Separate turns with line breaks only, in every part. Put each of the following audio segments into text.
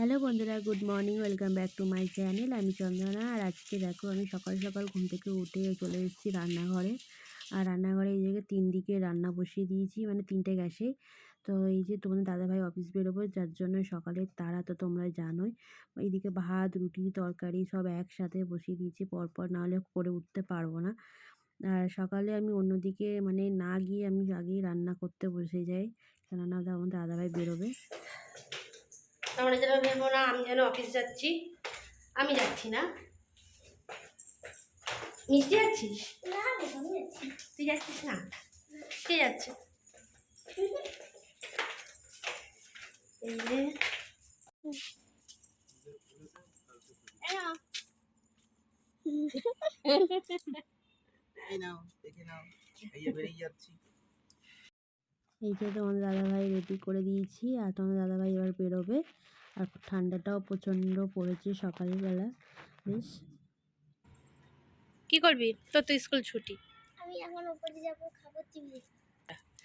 Hello বন্ধুরা, good morning, welcome back to my channel. আমি চন্দনা আর আজকে দেখো আমি সকাল সকাল ঘুম থেকে উঠে চলে এসেছি রান্নাঘরে। আর রান্নাঘরে এই জায়গায় তিন দিকে রান্না বসিয়ে দিয়েছি মানে তিনটে গ্যাসে। তো এই যে তোমাদের দাদাভাই অফিস বেরোবো, যার জন্য সকালের তারা তো তোমরা জানোই। এইদিকে ভাত, রুটি, তরকারি সব একসাথে বসিয়ে দিয়েছি, পরপর নাহলে করে উঠতে পারব না। আর সকালে আমি অন্যদিকে মানে না গিয়ে আমি আগেই রান্না করতে বসে যাই। কেননা আমাদের দাদাভাই বেরোবে।
আমরা যেন ভেবো না আমি যেন অফিস যাচ্ছি। আমি যাচ্ছি না। মিষ্টি যাচ্ছিস। তুই যাচ্ছিস না? কে যাচ্ছে? এই
নাও।
দেখে নাও। এই বেরিয়ে যাচ্ছি।
এই যে তোমাদের দাদাভাই রেডি করে দিয়েছি আর তোমাদের দাদাভাই এবার বেরোবে। আর ঠান্ডাটাও প্রচণ্ড পড়েছে সকালবেলা বেশ।
কি করবি? তোর তো স্কুল ছুটি।
আমি এখন উপরে যাব খাবার চিংড়ি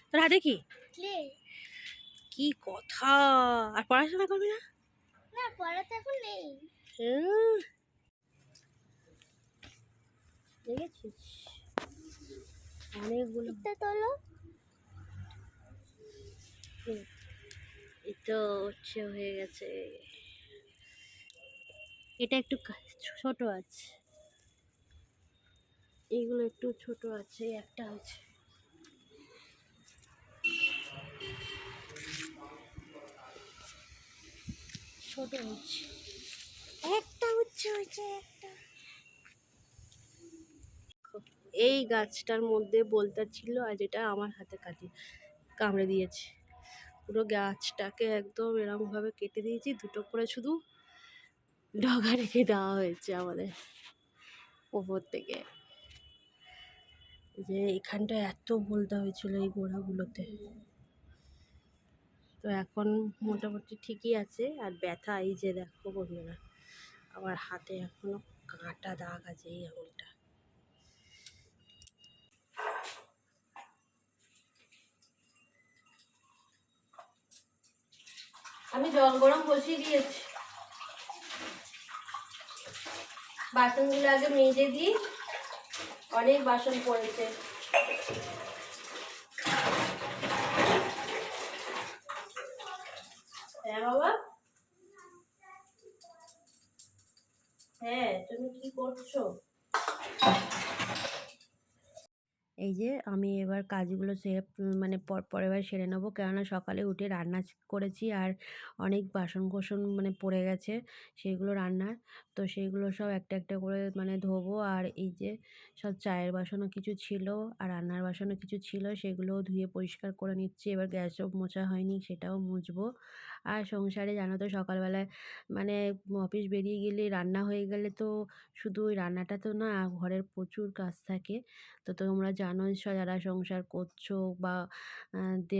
তোর হাতে কি? কি কথা? আর পড়াশোনা করবি না?
না পড়া তো এখন নেই।
দেখেছিস? অনেকগুলো
এটা তোলো।
তো হচ্ছে হয়ে গেছে। এটা একটু ছোট আছে। এইগুলো একটু ছোট আছে, একটা আছে ছোট হচ্ছে।
একটা হচ্ছে একটা।
এই গাছটার মধ্যে বলতা ছিল আর যেটা আমার হাতে কাটি কামড়ে দিয়েছে। পুরো গাছটাকে একদম এরকমভাবে কেটে দিয়েছি। দুটো করে শুধু ডগা রেখে দেওয়া হয়েছে আমাদের ওপর থেকে। যে এখানটা এত বলতে হয়েছিল এই গোড়াগুলোতে। তো এখন মোটামুটি ঠিকই আছে। আর ব্যথা, এই যে দেখো বন্ধুরা, আমার হাতে এখনও কাঁটা দাগ আছে এই আঙুলটা। আমি জল গরম বসিয়ে দিয়েছি। বাসনগুলো আগে মেজে দিই। অনেক বাসন পড়েছে। হ্যাঁ বাবা? হ্যাঁ তুমি কি করছ?
এই যে আমি এবার কাজগুলো সেরে মানে পর, পরের বার সেরে নেব। কেননা সকালে উঠে রান্না করেছি আর অনেক বাসন কোসন মানে পড়ে গেছে সেইগুলো রান্নার। তো সেইগুলো সব একটা একটা করে মানে ধোবো আর এই যে সব চায়ের বাসনও কিছু ছিল আর রান্নার বাসনও কিছু ছিল সেগুলোও ধুয়ে পরিষ্কার করে নিচ্ছি। এবার গ্যাসও মোছা হয়নি সেটাও মুছবো। আর সংসারে জানো তো সকালবেলায় মানে অফিস বেরিয়ে গেলে রান্না হয়ে গেলে তো শুধু ওই রান্নাটা তো না, ঘরের প্রচুর কাজ থাকে। তো তোমরা জানোই স, যারা সংসার করছ বা দে,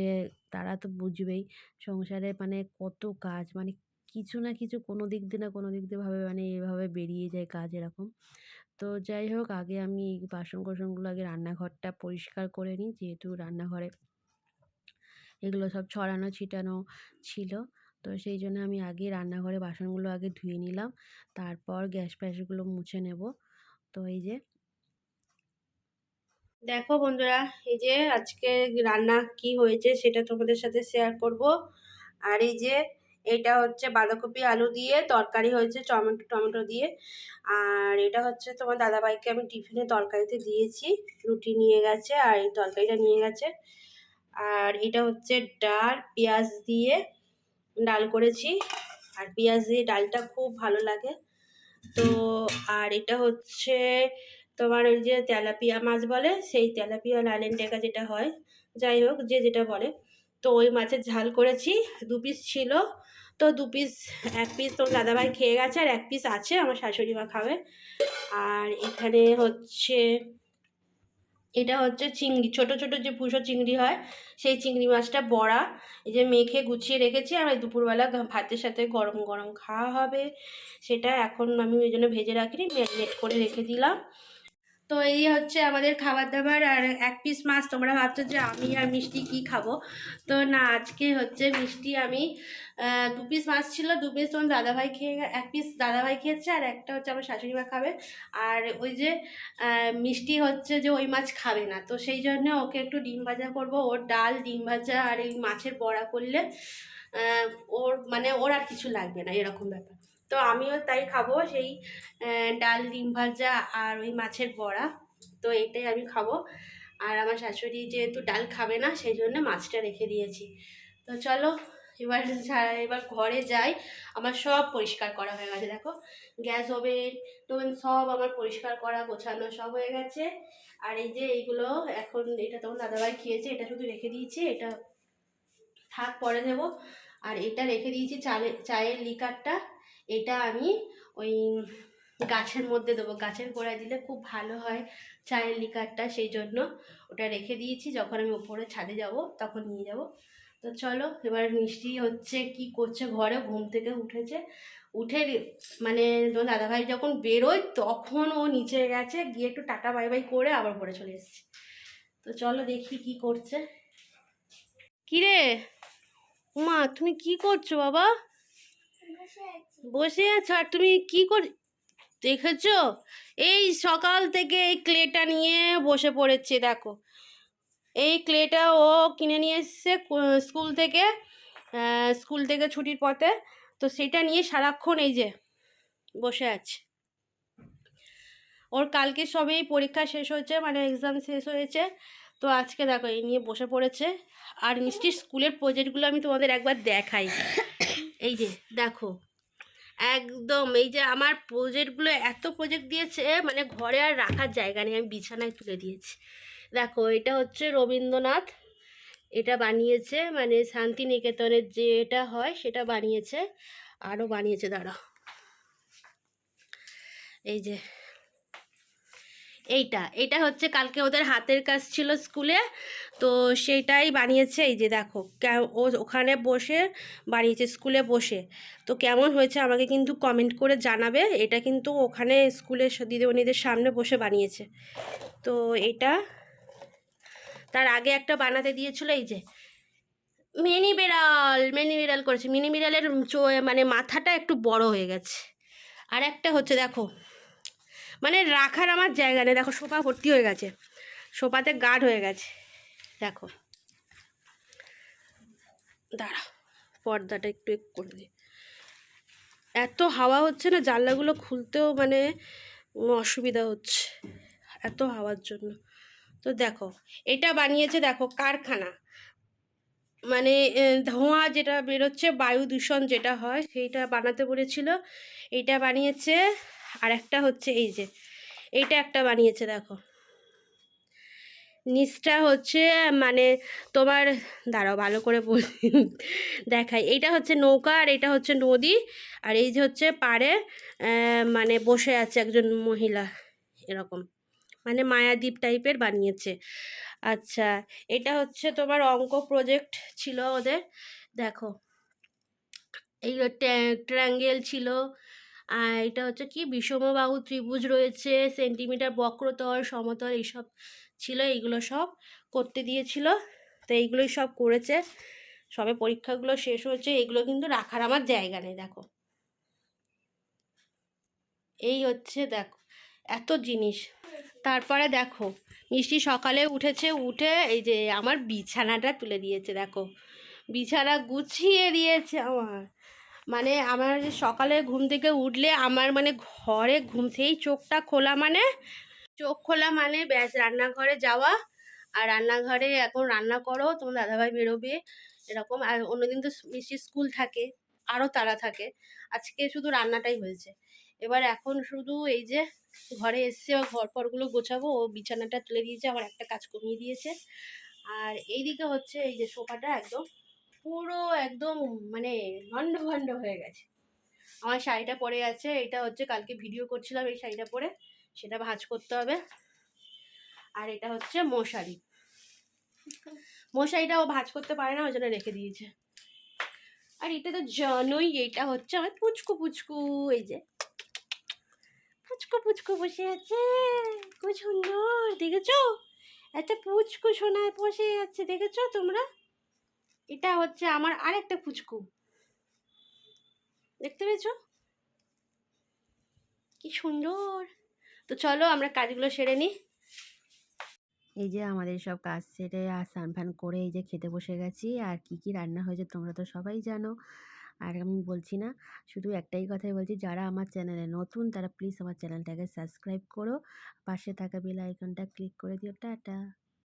তারা তো বুঝবেই সংসারে মানে কত কাজ মানে কিছু না কিছু কোনো দিক দিয়ে না কোনো দিক দিয়ে ভাবে মানে এভাবে বেরিয়ে যায় কাজ এরকম। তো যাই হোক, আগে আমি বাসন কোসনগুলো আগে রান্নাঘরটা পরিষ্কার করে নিই, যেহেতু রান্নাঘরে এগুলো সব ছড়ানো, ছিটানো ছিল। তো সেই জন্য আমি আগে রান্নাঘরে বাসনগুলো আগে ধুয়ে নিলাম। তারপর গ্যাস ফ্যাসগুলো মুছে নেব। তো এই যে
দেখো বন্ধুরা, এই যে আজকে রান্না কি হয়েছে সেটা তোমাদের সাথে শেয়ার করব। আর এই যে এটা হচ্ছে বাঁধাকপি আলু দিয়ে তরকারি হয়েছে, টমেটো টমেটো দিয়ে। আর এটা হচ্ছে তোমার দাদাভাইকে আমি টিফিনে তরকারিতে দিয়েছি। রুটি নিয়ে গেছে আর এই তরকারিটা নিয়ে গেছে। আর এটা হচ্ছে ডাল, পেঁয়াজ দিয়ে ডাল করেছি। আর পেঁয়াজ দিয়ে ডালটা খুব ভালো লাগে। তো আর এটা হচ্ছে তোমার ওই যে তেলাপিয়া মাছ বলে, সেই তেলাপিয়া লালেন টেকা যেটা হয়, যাই হোক, যে যেটা বলে। তো ওই মাছের ঝাল করেছি, দু পিস ছিল। তো দু পিস এক পিস তো দাদাভাই খেয়ে গেছে আর এক পিস আছে, আমার শাশুড়ি মা খাবে। আর এখানে হচ্ছে এটা হচ্ছে চিংড়ি, ছোট ছোট যে পুষো চিংড়ি হয়, সেই চিংড়ি মাছটা বড়া, এই যে মেখে গুছিয়ে রেখেছি, আর দুপুরবেলা ভাতের সাথে গরম গরম খাওয়া হবে, সেটা এখন আমি ওই জন্য ভেজে রাখিনি, ম্যারিনেট করে রেখে দিলাম। তো এই হচ্ছে আমাদের খাবার দাবার আর এক পিস মাছ। তোমরা ভাবছ যে আমি আর মিষ্টি কি খাব? তো না, আজকে হচ্ছে মিষ্টি আমি দু পিস মাছ ছিল। দু পিস তোমার দাদাভাই খেয়ে এক পিস দাদাভাই খেয়েছে আর একটা হচ্ছে আমার শাশুড়ি মা খাবে। আর ওই যে মিষ্টি হচ্ছে যে ওই মাছ খাবে না। তো সেই জন্য ওকে একটু ডিম ভাজা করব। ওর ডাল, ডিম ভাজা আর এই মাছের বড়া করলে ওর মানে ওর আর কিছু লাগবে না, এরকম ব্যাপার। তো আমিও তাই খাব সেই ডাল, ডিম ভাজা আর ওই মাছের বড়া। তো এটাই আমি খাব। আর আমার শাশুড়ি যেহেতু ডাল খাবে না, সেই জন্য মাছটা রেখে দিয়েছি। তো চলো, এবার এবার ঘরে যাই। আমার সব পরিষ্কার করা হয়ে গেছে, দেখো। গ্যাস ওভেন, টোভেন সব আমার পরিষ্কার করা, গোছানো সব হয়ে গেছে। আর এই যে এইগুলো এখন এটা তখন দাদাভাই খেয়েছে, এটা শুধু রেখে দিয়েছি, এটা থাক পরে দেবো। আর এটা রেখে দিয়েছি চালে চায়ের লিকারটা। এটা আমি ওই গাছের মধ্যে দেবো। গাছের গোড়ায় দিলে খুব ভালো হয় চায়ের লিকারটা, সেই জন্য ওটা রেখে দিয়েছি। যখন আমি উপরে ছাদে যাব, তখন নিয়ে যাব। তো চলো, এবার মিষ্টি হচ্ছে কি করছে ঘরে, ঘুম থেকে উঠেছে। উঠে মানে তোমার দাদাভাই যখন বেরোয়, তখন ও নিচে গেছে, গিয়ে একটু টাটা, বাই বাই করে আবার পরে চলে এসেছে। তো চলো দেখি কি করছে। কিরে? উমা, তুমি কি করছ বাবা?
বসে আছো?
আর তুমি কি কর, দেখেছ? এই সকাল থেকে এই ক্লেটা নিয়ে বসে পড়েছে, দেখো। এই ক্লেটা ও কিনে নিয়ে এসছে স্কুল থেকে স্কুল থেকে ছুটির পথে। তো সেটা নিয়ে সারাক্ষণ এই যে বসে আছে। ওর কালকে সবেই পরীক্ষা শেষ হয়েছে মানে এক্সাম শেষ হয়েছে। তো আজকে দেখো, এই নিয়ে বসে পড়েছে। আর মিষ্টির স্কুলের প্রজেক্টগুলো আমি তোমাদের একবার দেখাই। এই যে, দেখো। একদম। এই যে আমার প্রজেক্টগুলো এত প্রজেক্ট দিয়েছে মানে ঘরে আর রাখার জায়গা নেই, আমি বিছানায় তুলে দিয়েছি। দেখো, এটা হচ্ছে রবীন্দ্রনাথ। এটা বানিয়েছে মানে শান্তিনিকেতনের যে এটা হয় সেটা বানিয়েছে আরও বানিয়েছে দাঁড়া এই যে এইটা এটা হচ্ছে কালকে ওদের হাতের কাজ ছিল স্কুলে, তো সেইটাই বানিয়েছে, এই যে দেখো ও ওখানে বসে বানিয়েছে, স্কুলে বসে। তো কেমন হয়েছে আমাকে কিন্তু কমেন্ট করে জানাবে, এটা কিন্তু ওখানে স্কুলের স- দিদিমণিদের সামনে বসে বানিয়েছে। তো এটা, তার আগে একটা বানাতে দিয়েছিল, এই যে, মিনি বিড়াল মিনি বিড়াল করেছে, মিনি বিড়ালের মানে মাথাটা একটু বড় হয়ে গেছে। আর একটা হচ্ছে, দেখো মানে রাখার আমার জায়গা নেই। দেখো, সোফা ভর্তি হয়ে গেছে। সোফাতে গার্ড হয়ে গেছে। দেখো। দাঁড়া, পর্দাটা একটু একটু করে দিই এত হাওয়া হচ্ছে না, জানলাগুলো খুলতেও মানে অসুবিধা হচ্ছে। এত হাওয়ার জন্য। তো দেখো, এটা বানিয়েছে দেখো কারখানা। মানে ধোঁয়া যেটা বেরোচ্ছে, বায়ু দূষণ যেটা হয়, সেইটা বানাতে বলেছিল। এইটা বানিয়েছে আর একটা হচ্ছে এই যে, এইটা একটা বানিয়েছে, দেখো। নিচটা হচ্ছে মানে তোমার, দাঁড়াও ভালো করে দেখাই। এইটা হচ্ছে নৌকা আর এটা হচ্ছে নদী। আর এই যে হচ্ছে পাড়ে মানে বসে আছে একজন মহিলা, এরকম। মানে মায়াদ্বীপ টাইপের বানিয়েছে। আচ্ছা এটা হচ্ছে তোমার অঙ্ক প্রজেক্ট ছিল ওদের। দেখো, এই ট্রায়াঙ্গেল ছিল আর এটা হচ্ছে কি বিষমবাহু ত্রিভুজ রয়েছে সেন্টিমিটার বক্রতল, সমতল এইসব ছিল, এইগুলো সব করতে দিয়েছিল। তো এইগুলোই সব করেছে। সবে পরীক্ষাগুলো শেষ হয়েছে, এগুলো কিন্তু রাখার আমার জায়গা নেই, দেখো। এই হচ্ছে, দেখো, এত জিনিস। তারপরে দেখো, মিষ্টি সকালে উঠেছে, উঠে এই যে আমার বিছানাটা তুলে দিয়েছে, দেখো। বিছানা গুছিয়ে দিয়েছে আমার। মানে আমার সকালে ঘুম থেকে উঠলে আমার মানে ঘরে ঘুম, সেই চোখটা খোলা মানে চোখ খোলা মানে ব্যাস রান্নাঘরে যাওয়া। আর রান্নাঘরে এখন রান্না করো, তোমার দাদাভাই বেরোবে, এরকম। আর অন্যদিন তো মিষ্টির স্কুল থাকে, আরও তারা থাকে। আজকে শুধু রান্নাটাই হয়েছে। এবার এখন শুধু এই যে ঘরে এসছে, ও ঘর ফরগুলো গোছাবো, ও বিছানাটা তুলে দিয়েছে, আবার একটা কাজ কমিয়ে দিয়েছে। আর এইদিকে হচ্ছে এই যে সোফাটা একদম পুরো একদম মানে ভণ্ড ভণ্ড হয়ে গেছে। আমার শাড়িটা পরে আছে, এটা হচ্ছে কালকে ভিডিও করছিলাম এই শাড়িটা পরে, সেটা ভাঁজ করতে হবে। আর এটা হচ্ছে মশারি। মশারিটা ও ভাঁজ করতে পারে না, ওই জন্য রেখে দিয়েছে। আর এটা তো জানোই, এটা হচ্ছে আমার পুচকু পুচকু, এই যে। পুচকু পুচকু বসে আছে, খুব সুন্দর, দেখেছ? একটা পুচকু সোনায় বসে আছে, দেখেছ তোমরা? এটা হচ্ছে আমার আরেকটা ফুচকু দেখতে পেয়েছ? কি সুন্দর। তো চলো আমরা কাজগুলো সেরে নিই।
এই যে আমাদের সব কাজ সেরে আর স্নান ফান করে এই যে খেতে বসে গেছি। আর কি কি রান্না হয়েছে তোমরা তো সবাই জানো। আর আমি বলছি না, শুধু একটাই কথাই বলছি, যারা আমার চ্যানেলে নতুন তারা প্লিজ আমার চ্যানেলটাকে সাবস্ক্রাইব করো। পাশে থাকা বেল আইকনটা ক্লিক করে দিও। টাটা।